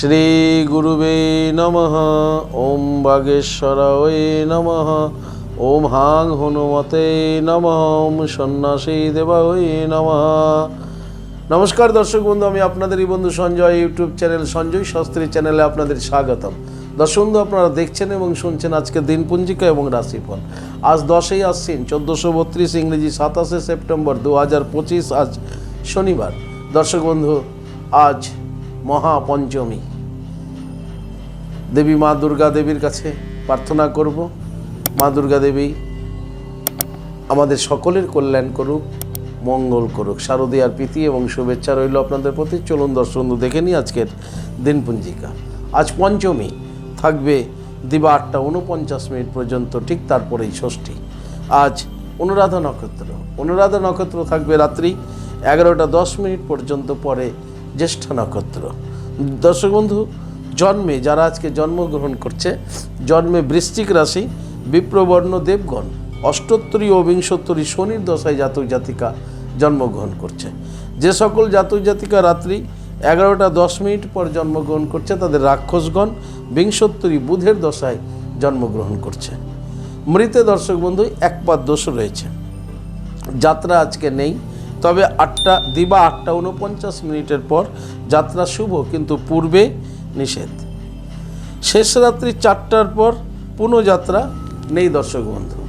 শ্রী গুরুবে নমঃ। ওম বাগেশ্বরায় নমঃ। ওম হাং হনুমতে নমঃ। ওম সন্ন্যাসী দেবায় নমঃ। নমস্কার দর্শক বন্ধু, আমি আপনাদেরই বন্ধু সঞ্জয়, ইউটিউব চ্যানেল সঞ্জয় শাস্ত্রী চ্যানেলে আপনাদের স্বাগতম। দর্শক বন্ধু, আপনারা দেখছেন এবং শুনছেন আজকে দিনপঞ্জিকা এবং রাশিফল। আজ দশই আশ্বিন, চোদ্দোশো বত্রিশ ইংরেজি সাতাশে সেপ্টেম্বর দু হাজার পঁচিশ, আজ শনিবার। দর্শক বন্ধু, আজ মহাপঞ্চমী। দেবী মা দুর্গা দেবীর কাছে প্রার্থনা করব। মা দুর্গা দেবী, আমাদের সকলের কল্যাণ করুক, মঙ্গল করুক। শারদীয়ার প্রীতি এবং শুভেচ্ছা রইল আপনাদের প্রতি। চলুন দর্শক বন্ধু, দেখে নিই আজকের দিনপঞ্জিকা। আজ পঞ্চমী, থাকবে দিবা আটটা উনপঞ্চাশ মিনিট পর্যন্ত, ঠিক তারপরেই ষষ্ঠী। আজ অনুরাধা নক্ষত্র। অনুরাধা নক্ষত্র থাকবে রাত্রি এগারোটা দশ মিনিট পর্যন্ত, পরে জ্যেষ্ঠ নক্ষত্র। দর্শক বন্ধু, জন্মে যারা আজকে জন্মগ্রহণ করছে, জন্মে বৃশ্চিক রাশি, বিপ্রবর্ণ দেবগণ, অষ্টোত্তরী ও বিংশোত্তরী শনির দশায় জাতক জাতিকা জন্মগ্রহণ করছে। যে সকল জাতক জাতিকা রাত্রি এগারোটা দশ মিনিট পর জন্মগ্রহণ করছে, তাদের রাক্ষসগণ বিংশোত্তরী বুধের দশায় জন্মগ্রহণ করছে। মৃতে দর্শক বন্ধু একপাত দোষ রয়েছে। যাত্রা আজকে নেই তবে আটটা, দিবা আটটা উনপঞ্চাশ মিনিটের পর যাত্রা শুভ, কিন্তু পূর্বে নিষেধ। শেষ রাত্রি চারটার পর পুনঃযাত্রা নেই দর্শক বন্ধু।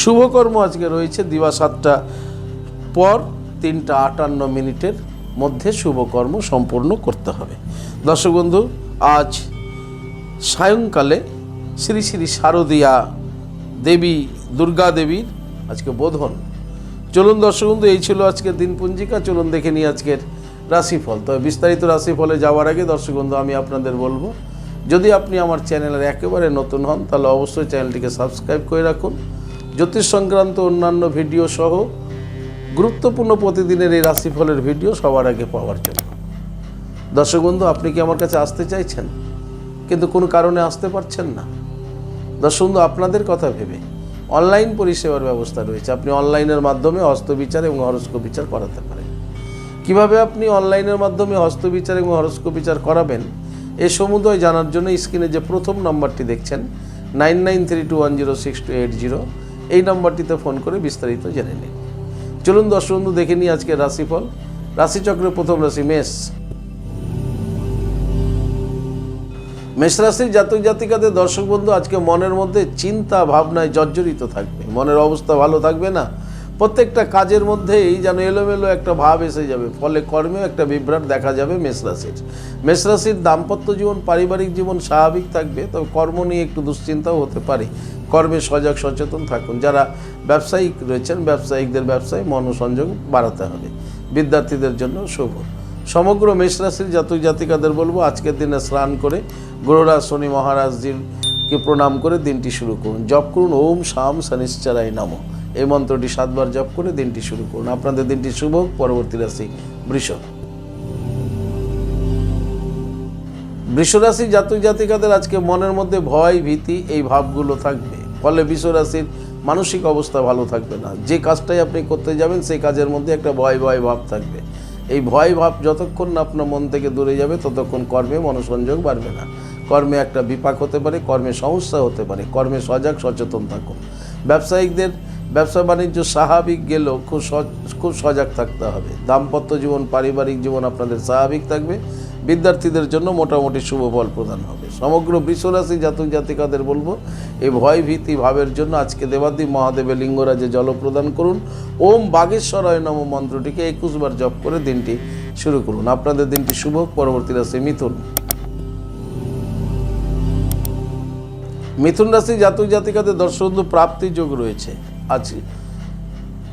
শুভকর্ম আজকে রয়েছে দিবা সাতটা পর তিনটা আটান্ন মিনিটের মধ্যে শুভকর্ম সম্পূর্ণ করতে হবে। দর্শক বন্ধু, আজ সায়ংকালে শ্রী শ্রী শারদীয়া দেবী, দুর্গা দেবীর আজকে বোধন চলুন দর্শক বন্ধু, এই ছিল আজকের দিনপঞ্জিকা চলুন দেখে নিই আজকের রাশিফল। তবে বিস্তারিত রাশিফলে যাওয়ার আগে দর্শক বন্ধু, আমি আপনাদের বলব, যদি আপনি আমার চ্যানেলের একেবারে নতুন হন, তাহলে অবশ্যই চ্যানেলটিকে সাবস্ক্রাইব করে রাখুন। জ্যোতিষ সংক্রান্ত অন্যান্য ভিডিও সহ গুরুত্বপূর্ণ প্রতিদিনের এই রাশিফলের ভিডিও সবার আগে পাওয়ার জন্য। দর্শক বন্ধু, আপনি কি আমার কাছে আসতে চাইছেন? কিন্তু কোনো কারণে আসতে পারছেন না। দর্শক বন্ধু, আপনাদের কথা ভেবে অনলাইন পরিষেবার ব্যবস্থা রয়েছে। আপনি অনলাইনের মাধ্যমে হস্তবিচার এবং হরস্কোপ বিচার করাতে পারেন। কীভাবে আপনি অনলাইনের মাধ্যমে হস্তবিচার এবং হরস্কোপ বিচার করাবেন, এ সমুদয় জানার জন্য স্ক্রিনে যে প্রথম নম্বরটি দেখছেন, nine nine three two one zero six two eight zero, এই নম্বরটিতে ফোন করে বিস্তারিত জেনে নিন। চলুন দর্শক বন্ধু, দেখে নিই আজকে রাশিফল। রাশিচক্রের প্রথম রাশি মেষ। মেষ রাশির জাতক জাতিকাদের দর্শক বন্ধু, আজকে মনের মধ্যে চিন্তা ভাবনায় জর্জরিত থাকবে। মনের অবস্থা ভালো থাকবে না। প্রত্যেকটা কাজের মধ্যেই যেন এলোমেলো একটা ভাব এসে যাবে। ফলে কর্মেও একটা বিভ্রাট দেখা যাবে মেষ রাশির মেষ রাশির দাম্পত্য জীবন, পারিবারিক জীবন স্বাভাবিক থাকবে, তবে কর্ম নিয়ে একটু দুশ্চিন্তাও হতে পারে। কর্মে সজাগ, সচেতন থাকুন। যারা ব্যবসায়িক রয়েছেন, ব্যবসায়িকদের ব্যবসায় মনোসংযোগ বাড়াতে হবে। বিদ্যার্থীদের জন্য শুভ। সমগ্র মেষ রাশির জাতক জাতিকাদের বলব, আজকের দিনে স্নান করে গ্রহরাজ শনি মহারাজজিরকে প্রণাম করে দিনটি শুরু করুন। জপ করুন, ওম শাম শনিশ্চরায় নম। এই মন্ত্রটি সাতবার জপ করে দিনটি শুরু করুন। আপনাদের দিনটি শুভ। পরবর্তী রাশি বৃষ। বৃষরাশি জাতক জাতিকাদের আজকে মনের মধ্যে ভয়, ভীতি, এই ভাবগুলো থাকবে। ফলে বৃষরাশির মানসিক অবস্থা ভালো থাকবে না। যে কাজটাই আপনি করতে যাবেন, সেই কাজের মধ্যে একটা ভয় ভয়, ভাব থাকবে। এই ভয় ভাব যতক্ষণ না আপনার মন থেকে দূরে যাবে, ততক্ষণ কর্মে মনোসংযোগ বাড়বে না। কর্মে একটা বিপাক হতে পারে, কর্মে সমস্যা হতে পারে, কর্মে সজাগ, সচেতন থাকুন। ব্যবসায়িকদের, ব্যবসা বাণিজ্য স্বাভাবিক গেলেও খুব খুব সজাগ থাকতে হবে। দাম্পত্য জীবন, পারিবারিক জীবন আপনাদের স্বাভাবিক থাকবে। বিদ্যার্থীদের জন্য মোটামুটি শুভ ফল প্রদান হবে। সমগ্র বৃষরাশি জাতক জাতিকাদের বলব, এই ভয় ভীতি ভাবের জন্য আজকে দেবাদি মহাদেবের লিঙ্গরাজে জল প্রদান করুন। ওম বাগেশ্বরায় নম মন্ত্রটিকে একুশ বার জপ করে দিনটি শুরু করুন। আপনাদের দিনটি শুভ, পরবর্তী রাশি মিথুন। মিথুন রাশি জাতক জাতিকাদের দর্শক প্রাপ্তি যোগ রয়েছে। আছে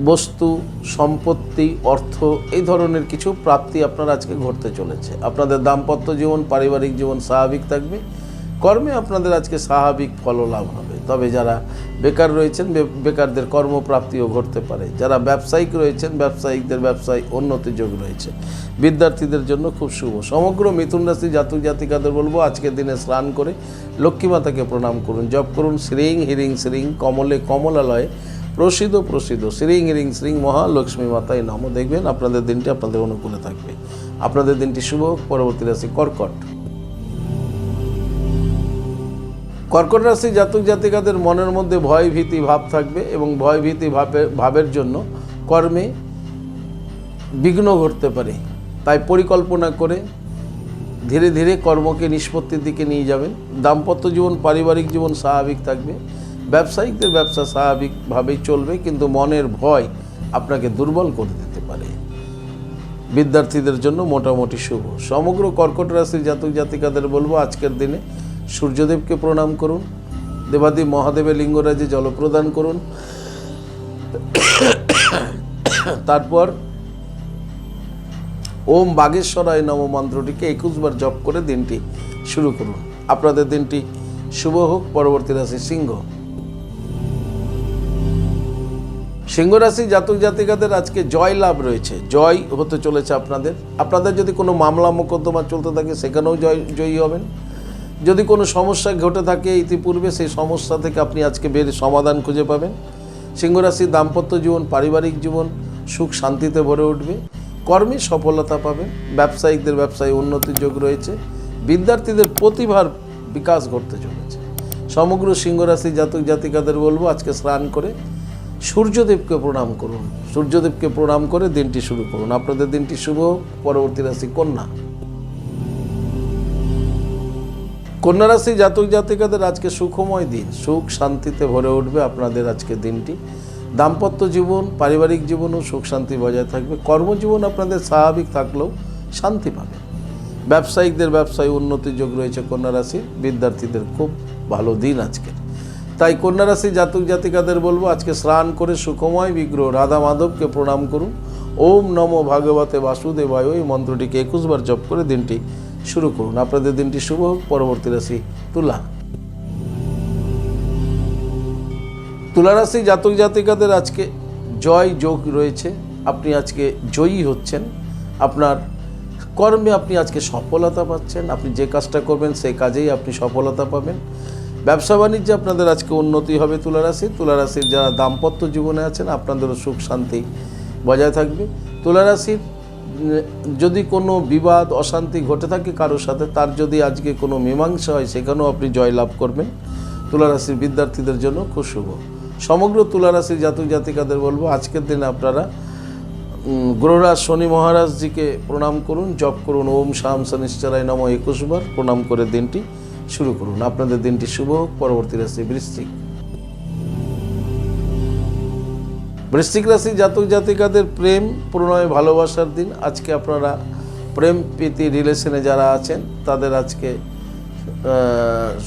বস্তু, সম্পত্তি, অর্থ এই ধরনের কিছু প্রাপ্তি আপনার আজকে ঘটতে চলেছে। আপনাদের দাম্পত্য জীবন, পারিবারিক জীবন স্বাভাবিক থাকবে। কর্মে আপনাদের আজকে স্বাভাবিক ফল লাভ হবে। তবে যারা বেকার রয়েছেন বেকারদের কর্মপ্রাপ্তিও ঘটতে পারে। যারা ব্যবসায়িক রয়েছেন, ব্যবসায়িকদের ব্যবসায় উন্নতি যোগ রয়েছে। বিদ্যার্থীদের জন্য খুব শুভ। সমগ্র মিথুন রাশি জাতক জাতিকাদের বলব, আজকের দিনে স্নান করে লক্ষ্মী মাতাকে প্রণাম করুন, জপ করুন, শ্রীং হিরিং শ্রীং, কমলে কমলালয়ে প্রসিদ্ধ প্রসিদ্ধ। শ্রীং হিরিং শ্রীং মহালক্ষ্মী মাতায় নাম দেখবেন। আপনাদের দিনটি আপনাদের অনুকূলে থাকবে। আপনাদের দিনটি শুভ। পরবর্তী রাশি কর্কট। কর্কট রাশি জাতক জাতিকাদের মনের মধ্যে ভয়, ভীতি, ভাব থাকবে এবং ভয়, ভীতি, ভাবে, ভাবের জন্য কর্মে বিঘ্ন ঘটতে পারে। তাই পরিকল্পনা করে ধীরে ধীরে কর্মকে নিষ্পত্তির দিকে নিয়ে যাবেন। দাম্পত্য জীবন, পারিবারিক জীবন স্বাভাবিক থাকবে। ব্যবসায়িকদের ব্যবসা স্বাভাবিকভাবেই চলবে, কিন্তু মনের ভয় আপনাকে দুর্বল করে দিতে পারে। বিদ্যার্থীদের জন্য মোটামুটি শুভ। সমগ্র কর্কট রাশির জাতক জাতিকাদের বলব, আজকের দিনে সূর্যদেবকে প্রণাম করুন দেবাদেব মহাদেবের লিঙ্গরাজে জল প্রদান করুন। তারপর ওম বাগেশ্বরায় নম মন্ত্রটিকে একুশবার জপ করে দিনটি শুরু করুন। আপনাদের দিনটি শুভ হোক, পরবর্তী রাশি সিংহ। সিংহ রাশি জাতক জাতিকাদের আজকে জয় লাভ রয়েছে। জয় হতে চলেছে আপনাদের। আপনাদের যদি কোনো মামলা মোকদ্দমা চলতে থাকে, সেখানেও জয়, জয়ী হবেন। যদি কোনো সমস্যা ঘটে থাকে ইতিপূর্বে, সেই সমস্যা থেকে আপনি আজকে বের সমাধান খুঁজে পাবেন। সিংহ রাশির দাম্পত্য জীবন, পারিবারিক জীবন, সুখ শান্তিতে ভরে উঠবে। কর্মে সফলতা পাবেন। ব্যবসায়িকদের ব্যবসায় উন্নতির যোগ রয়েছে। বিদ্যার্থীদের প্রতিভার বিকাশ ঘটতে চলেছে। সমগ্র সিংহ রাশি জাতক জাতিকাদের বলব, আজকে স্নান করে সূর্যদেবকে প্রণাম করুন। সূর্যদেবকে প্রণাম করে দিনটি শুরু করুন। আপনাদের দিনটি শুভ, পরবর্তী রাশি কন্যা। কন্যা রাশি জাতক জাতিকাদের আজকে সুখময় দিন। সুখ শান্তিতে ভরে উঠবে আপনাদের আজকে দিনটি। দাম্পত্য জীবন, পারিবারিক জীবনও সুখ শান্তি বজায় থাকবে। কর্মজীবন আপনাদের স্বাভাবিক থাকলেও শান্তি পাবে। ব্যবসায়িকদের ব্যবসায় উন্নতির যোগ রয়েছে কন্যা রাশি বিদ্যার্থীদের খুব ভালো দিন আজকে তাই কন্যা রাশি জাতক জাতিকাদের বলব, আজকে স্নান করে সুখময় বিগ্রহ রাধা মাধবকে প্রণাম করুন। ওম নম ভাগবতে বাসুদেবায়। এই মন্ত্রটিকে একুশবার জপ করে দিনটি শুরু করুন। আপনাদের দিনটি শুভ হোক। পরবর্তী রাশি তুলা। তুলা রাশি জাতক জাতিকাদের আজকে জয় যোগ রয়েছে। আপনি আজকে জয়ী হচ্ছেন। আপনার কর্মে আপনি আজকে সফলতা পাচ্ছেন। আপনি যে কাজটা করবেন সেই কাজেই আপনি সফলতা পাবেন। ব্যবসা বাণিজ্যে আপনাদের আজকে উন্নতি হবে তুলা রাশি যারা দাম্পত্য জীবনে আছেন, আপনাদেরও সুখ শান্তি বজায় থাকবে। তুলারাশির যদি কোনো বিবাদ, অশান্তি ঘটে থাকে কারোর সাথে, তার যদি আজকে কোনো মীমাংসা হয়, সেখানেও আপনি জয়লাভ করবেন। তুলারাশির বিদ্যার্থীদের জন্য খুব শুভ। সমগ্র তুলারাশির জাতক জাতিকাদের বলব, আজকের দিনে আপনারা গ্রহরাজ শনি মহারাজজিকে প্রণাম করুন, জপ করুন, ওম শাম শনিশ্চরায় নম একুশবার প্রণাম করে দিনটি। শুরু করুন। আপনাদের দিনটি শুভ। হোক পরবর্তী রাশি বৃশ্চিক। বৃশ্চিক রাশি জাতক জাতিকাদের প্রেম, প্রণয়, ভালোবাসার দিন। আজকে আপনারা প্রেম প্রীতি রিলেশনে যারা আছেন, তাদের আজকে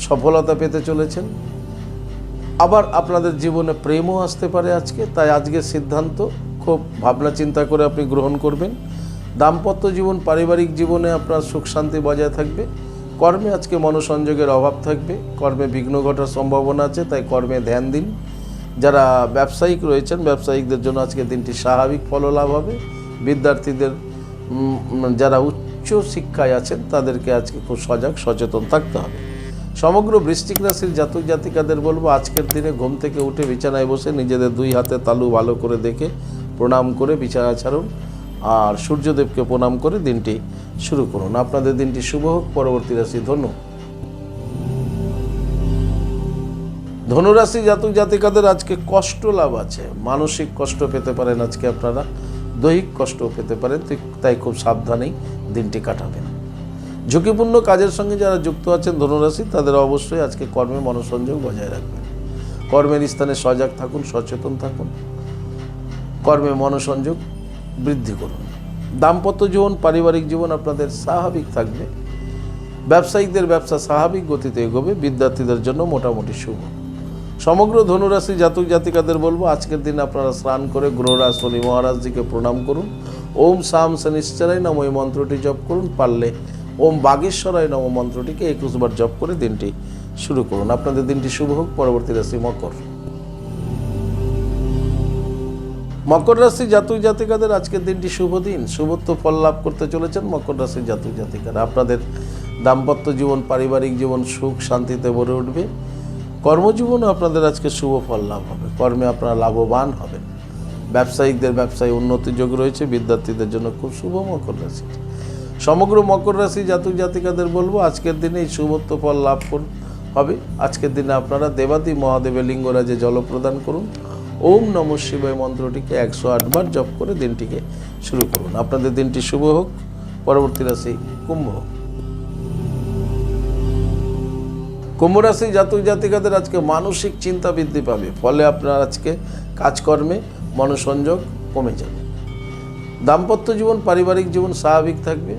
সফলতা পেতে চলেছেন। আবার আপনাদের জীবনে প্রেমও আসতে পারে আজকে, তাই আজকের সিদ্ধান্ত খুব ভাবনা চিন্তা করে আপনি গ্রহণ করবেন। দাম্পত্য জীবন, পারিবারিক জীবনে আপনার সুখ শান্তি বজায় থাকবে। কর্মে আজকে মনোসংযোগের অভাব থাকবে, কর্মে বিঘ্ন ঘটার সম্ভাবনা আছে, তাই কর্মে ধ্যান দিন। যারা ব্যবসায়িক রয়েছেন, ব্যবসায়িকদের জন্য আজকে দিনটি স্বাভাবিক ফললাভ হবে। বিদ্যার্থীদের যারা উচ্চ শিক্ষায় আছেন, তাদেরকে আজকে খুব সজাগ, সচেতন থাকতে হবে। সমগ্র বৃশ্চিক রাশির জাতক জাতিকাদের বলব, আজকের দিনে ঘুম থেকে উঠে বিছানায় বসে নিজেদের দুই হাতে তালু ভালো করে দেখে, প্রণাম করে বিছানা ছাড়ুন। আর সূর্যদেবকে প্রণাম করে দিনটি শুরু করুন। আপনাদের দিনটি শুভ হোক, পরবর্তী রাশি ধনু। ধনুরাশি জাতক জাতিকাদের আজকে কষ্ট লাভ আছে। মানসিক কষ্ট পেতে পারেন আজকে আপনারা, দৈহিক কষ্ট পেতে পারেন তাই খুব সাবধানেই দিনটি কাটাবেন। ঝুঁকিপূর্ণ কাজের সঙ্গে যারা যুক্ত আছেন ধনুরাশি তাদের অবশ্যই আজকে কর্মে মনোসংযোগ বজায় রাখবেন। কর্মের স্থানে সজাগ থাকুন, সচেতন থাকুন। কর্মে মনোসংযোগ বৃদ্ধি করুন। দাম্পত্য জীবন, পারিবারিক জীবন আপনাদের স্বাভাবিক থাকবে। ব্যবসায়িকদের ব্যবসা স্বাভাবিক গতিতে এগোবে। বিদ্যার্থীদের জন্য মোটামুটি শুভ। সমগ্র ধনুরাশি জাতক জাতিকাদের বলব, আজকের দিন আপনারা স্নান করে গ্রহরাজ শনি মহারাজজিকে প্রণাম করুন। ওম সাম শনিশ্চরায় নম এই মন্ত্রটি জপ করুন। পারলে ওম বাগেশ্বরায় নম মন্ত্রটিকে একুশবার জপ করে দিনটি শুরু করুন। আপনাদের দিনটি শুভ হোক। পরবর্তী রাশি মকর। মকর রাশি জাতক জাতিকাদের আজকের দিনটি শুভ দিন। শুভত্ব ফল লাভ করতে চলেছেন মকর রাশি জাতক জাতিকারা। আপনাদের দাম্পত্য জীবন, পারিবারিক জীবন, সুখ, শান্তিতে ভরে উঠবে। কর্মজীবনও আপনাদের আজকে শুভ ফল লাভ হবে। কর্মে আপনারা লাভবান হবেন। ব্যবসায়িকদের ব্যবসায় উন্নতির যোগ রয়েছে। বিদ্যার্থীদের জন্য খুব শুভ মকর রাশি। সমগ্র মকর রাশি জাতক জাতিকাদের বলব, আজকের দিনে এই শুভত্ব ফল লাভ করুন হবে। আজকের দিনে আপনারা দেবাদি মহাদেবের লিঙ্গরাজে জল প্রদান করুন। ওম নম শিবায় মন্ত্রটিকে একশো আটবার জপ করে দিনটিকে শুরু করুন। আপনাদের দিনটি শুভ হোক, পরবর্তী রাশি কুম্ভ কুম্ভ রাশি জাতক জাতিকাদের আজকে মানসিক চিন্তা বৃদ্ধি পাবে, ফলে আপনার আজকে কাজকর্মে মনোসংযোগ কমে যাবে। দাম্পত্য জীবন, পারিবারিক জীবন স্বাভাবিক থাকবে।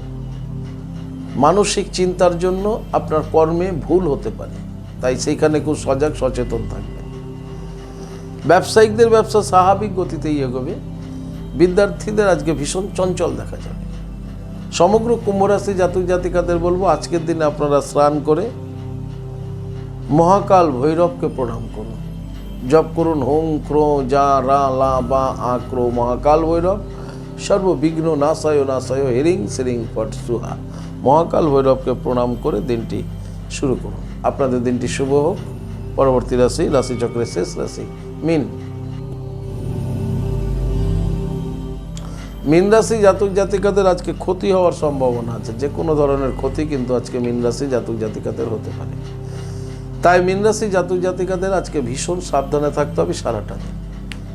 মানসিক চিন্তার জন্য আপনার কর্মে ভুল হতে পারে, তাই সেইখানে খুব সজাগ, সচেতন থাকবে ব্যবসায়িকদের ব্যবসা স্বাভাবিক গতিতেই এগোবে। বিদ্যার্থীদের আজকে ভীষণ চঞ্চল দেখা যাবে। সমগ্র কুম্ভরাশি জাতক জাতিকাদের বলব, আজকের দিনে আপনারা স্নান করে মহাকাল ভৈরবকে প্রণাম করুন। জপ করুন, হোং ক্রো যা রা লা বা আক্রো মহাকাল ভৈরব। সর্ববিঘ্ন নাশায় নাশায় হেরিং সেরিং পট সুহা। মহাকাল ভৈরবকে প্রণাম করে দিনটি শুরু করুন। আপনাদের দিনটি শুভ হোক। পরবর্তী রাশি, রাশিচক্রের শেষ রাশি। মিন। মিন রাশি জাতক জাতিকাদের আজকে ক্ষতি হওয়ার সম্ভাবনা আছে। যে কোনো ধরনের ক্ষতি কিন্তু আজকে মিন রাশি জাতক জাতিকাদের হতে পারে। তাই মিন রাশি জাতক জাতিকাদের আজকে ভীষণ সাবধানে থাকতে হবে সারাটা দিন।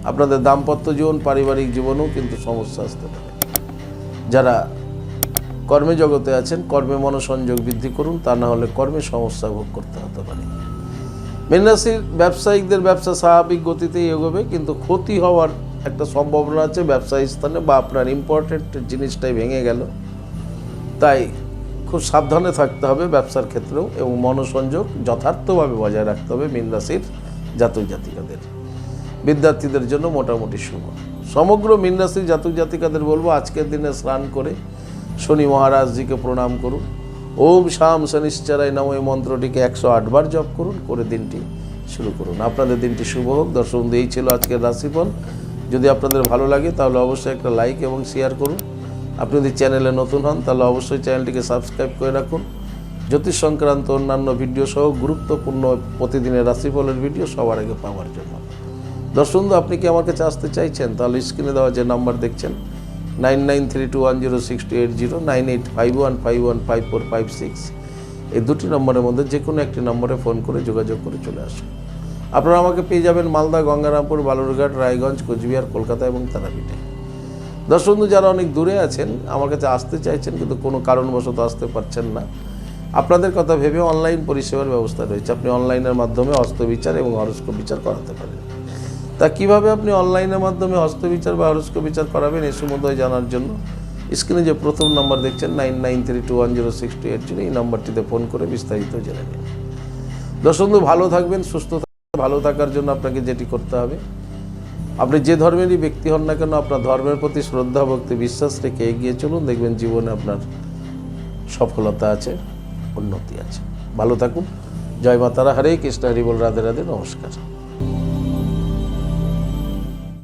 আপনাদের দাম্পত্য জীবন, পারিবারিক জীবনেও কিন্তু সমস্যা আসতে পারে। যারা কর্মে জগতে আছেন, কর্মে মনোসংযোগ বৃদ্ধি করুন, তা না হলে কর্মে সমস্যা ভোগ করতে হতে পারে। মীন রাশির ব্যবসায়িকদের ব্যবসা স্বাভাবিক গতিতেই এগোবে, কিন্তু ক্ষতি হওয়ার একটা সম্ভাবনা আছে। ব্যবসায়ী স্থানে বা আপনার ইম্পর্টেন্ট জিনিসটাই ভেঙে গেল। তাই খুব সাবধানে থাকতে হবে ব্যবসার ক্ষেত্রেও এবং মনোসংযোগ যথার্থভাবে বজায় রাখতে হবে মীন রাশির জাতক জাতিকাদের। বিদ্যার্থীদের জন্য মোটামুটি শুভ। সমগ্র মীন রাশির জাতক জাতিকাদের বলব, আজকের দিনে স্নান করে শনি মহারাজজিকে প্রণাম করুন। ওম শাম শনিশ্চরায় নাম এই মন্ত্রটিকে একশো আটবার জপ করুন, করে দিনটি শুরু করুন। আপনাদের দিনটি শুভ হোক, দর্শক এই ছিল আজকের রাশিফল। যদি আপনাদের ভালো লাগে, তাহলে অবশ্যই একটা লাইক এবং শেয়ার করুন। আপনি যদি চ্যানেলে নতুন হন, তাহলে অবশ্যই চ্যানেলটিকে সাবস্ক্রাইব করে রাখুন। জ্যোতিষ সংক্রান্ত অন্যান্য ভিডিও সহ গুরুত্বপূর্ণ প্রতিদিনের রাশিফলের ভিডিও সবার আগে পাওয়ার জন্য। দর্শক আপনি কি আমার কাছে আসতে চাইছেন? তাহলে স্ক্রিনে দেওয়া যে নাম্বার দেখছেন nine nine three two one zero six two eight zero nine eight five one five one five four five six. এই দুটি নম্বরের মধ্যে যে কোনো একটি নম্বরে ফোন করে যোগাযোগ করে চলে আসুন। আপনারা আমাকে পেয়ে যাবেন মালদা, গঙ্গারামপুর, বালুরঘাট, রায়গঞ্জ, কোচবিহার, কলকাতা এবং তারাপীঠে। দর্শক বন্ধু, যারা অনেক দূরে আছেন, আমার কাছে আসতে চাইছেন কিন্তু কোনো কারণবশত আসতে পারছেন না, আপনাদের কথা ভেবে অনলাইন পরিষেবার ব্যবস্থা রয়েছে। আপনি অনলাইনের মাধ্যমে হস্তবিচার এবং হরস্কোপ বিচার করাতে পারেন। তা কীভাবে আপনি অনলাইনের মাধ্যমে হস্তবিচার বা হরস্কোপ বিচার করাবেন এই সম্বন্ধে জানার জন্য? স্ক্রিনে যে প্রথম নাম্বার দেখছেন, nine nine three two one zero six two eight zero, এই নাম্বারটিতে ফোন করে বিস্তারিত জেনে নিন। দর্শকবন্ধু ভালো থাকবেন, সুস্থ থাকবেন, ভালো থাকার জন্য আপনাকে যেটি করতে হবে, আপনি যে ধর্মেরই ব্যক্তি হন না কেন, আপনার ধর্মের প্রতি শ্রদ্ধা, ভক্তি, বিশ্বাস রেখে এগিয়ে চলুন, দেখবেন জীবনে আপনার সফলতা আছে, উন্নতি আছে। ভালো থাকুন, জয় মাতারা, হরে কৃষ্ণ, হরি বল, রাধে রাধে, নমস্কার।